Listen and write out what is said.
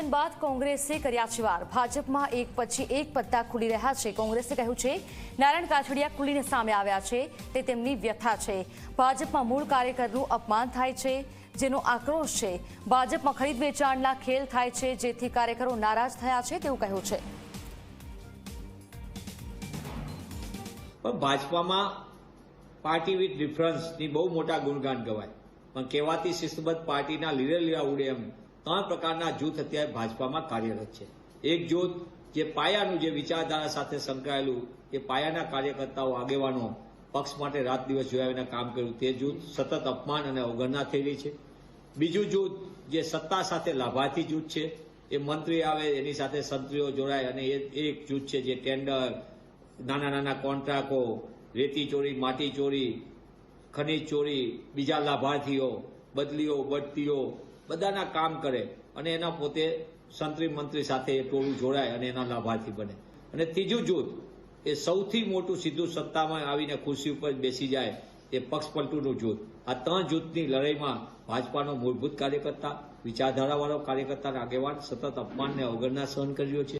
નિવેદન બાદ કોંગ્રેસે કર્યા છેવાર ભાજપમાં એક પછી એક પત્તા ખુલી રહ્યા છે. કોંગ્રેસે કહ્યું છે, નારાયણ કાછડિયા ખુલીને સામે આવ્યા છે. તે તેમની વ્યથા છે. ભાજપમાં મૂળ કાર્યકરનું અપમાન થાય છે, જેનો આક્રોશ છે. ભાજપમાં ખરીદ વેચાણના ખેલ થાય છે, જેથી કાર્યકરો નારાજ થયા છે તેવું કહ્યું છે. ભાજપામાં પાર્ટી વિથ ડિફરન્સની બહુ મોટા ગુણગાન ગવાય. પણ કહેવાતી શિસ્તબદ્ધ પાર્ટીના લીડર લીડા ઉડે એમ ત્રણ પ્રકારના જૂથ અત્યારે ભાજપામાં કાર્યરત છે. એક જૂથ જે પાયાનું જે વિચારધારા સાથે સંકળાયેલું, એ પાયાના કાર્યકર્તાઓ આગેવાનો પક્ષ માટે રાત દિવસ જોયા વિના કામ કર્યું, તે જૂથ સતત અપમાન અને અવગણના થઈ રહી છે. બીજું જૂથ જે સત્તા સાથે લાભાર્થી જૂથ છે, એ મંત્રી આવે, એની સાથે સંત્રીઓ જોડાય અને એ એક જૂથ છે જે ટેન્ડર, નાના નાના કોન્ટ્રાક્ટો, રેતી ચોરી, માટી ચોરી, ખનીજ ચોરી, બીજા લાભાર્થીઓ, બદલીઓ, બઢતીઓ બધાના કામ કરે અને એના પોતે સંત્રી મંત્રી સાથે એ ટોળું જોડાય અને એના લાભાર્થી બને. અને ત્રીજું જૂથ, એ સૌથી મોટું સીધું સત્તામાં આવીને ખુરશી ઉપર બેસી જાય, એ પક્ષ પલટુનું જૂથ. આ ત્રણ જૂથની લડાઈમાં ભાજપાનો મૂળભૂત કાર્યકર્તા, વિચારધારાવાળો કાર્યકર્તાના આગેવાન સતત અપમાનને અવગણના સહન કર્યો છે.